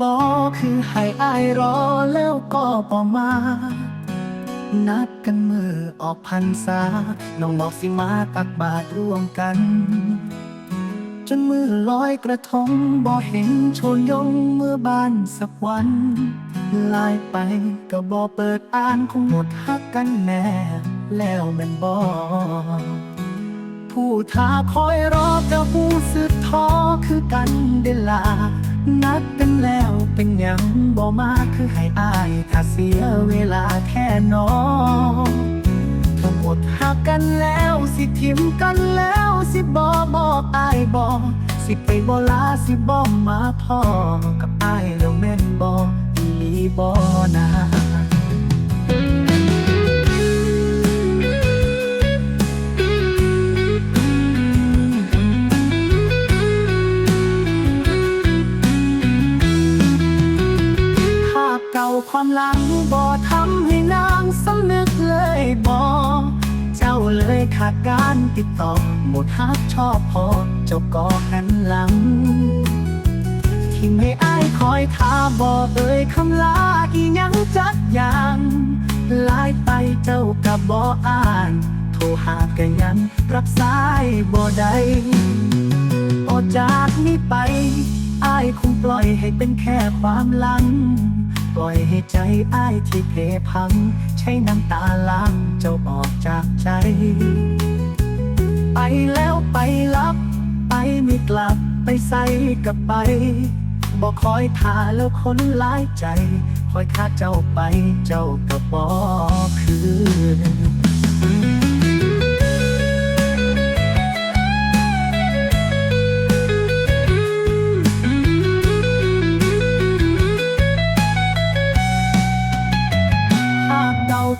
บอคือให้อายรอแล้วก็บ่มา นัดกันมือออกพรรษา น้องบอกสิมาตักบาตรร่วมกัน จนมือลอยกระทงบ่เห็นโชนยงเมื่อบ้านสักวันลายไปก็บ่เปิดอ่านคงหมดฮักกันแน่แล้วแมันบ่ผู้ท้าคอยรอกับผู้สืบท้อคือกันเดลา นัดกันแล้วเป็นยังบ่มาคือให้อายถ้าเสียเวลาแค่นอต้องอดหักกันแล้วสิทิมกันแล้วสิบอบอกอายบอกสิไปบอลาสิบอมาพ่อกับอายแล้วแม่นบอ หลังบ่ทำให้นางสำนึกเลยบ่เจ้าเลยขาดการติดต่อ หมดฮักชอบพอเจ้าก็หันหลังที่ไม่อายคอยท่าบ่เอ่ยคำลาอีหยังจักอย่างลายไปเจ้ากับบ่อ่าน โทรหากันยังรับสายบ่ได้ออกจากนี้ไปอายคงปล่อยให้เป็นแค่ความหลัง ปล่อยให้ใจอ้ายที่เพพัง ใช้น้ำตาล้างเจ้าออกจากใจ ไปแล้วไปลับ ไปไม่กลับไปใส่กับไป บอกคอยท่าแล้วคนหลายใจ คอยค่าเจ้าไปเจ้าก็บอกคือ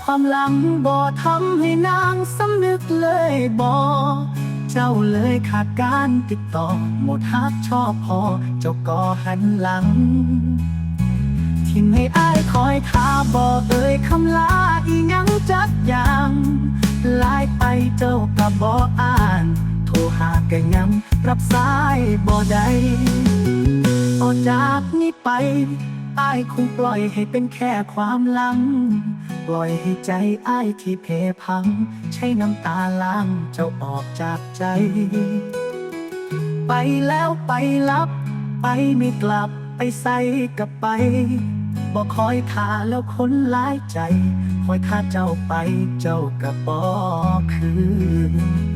ความหลังบ่ทำให้นางสำนึกเลยบ่เจ้าเลยขาดการติดต่อ หมดฮักชอบพอ เจ้าก็หันหลังที่ไม่อายคอยท่าบ่เอ่ยคำลาอีหยังจักอย่างลายไปเจ้ากับบ่อ่าน โทรหากันยัง รับสายบ่ได้ออกจากนี้ไป อายคงปล่อยให้เป็นแค่ความลัง ปล่อยให้ใจอายที่เพพัง ใช้น้ำตาล้างเจ้าออกจากใจ ไปแล้วไปลับ ไปไม่กลับไปใส่กับไปบอกคอยท่าแล้วคนหลายใจ คอยท่าเจ้าไปเจ้ากับบอกคือ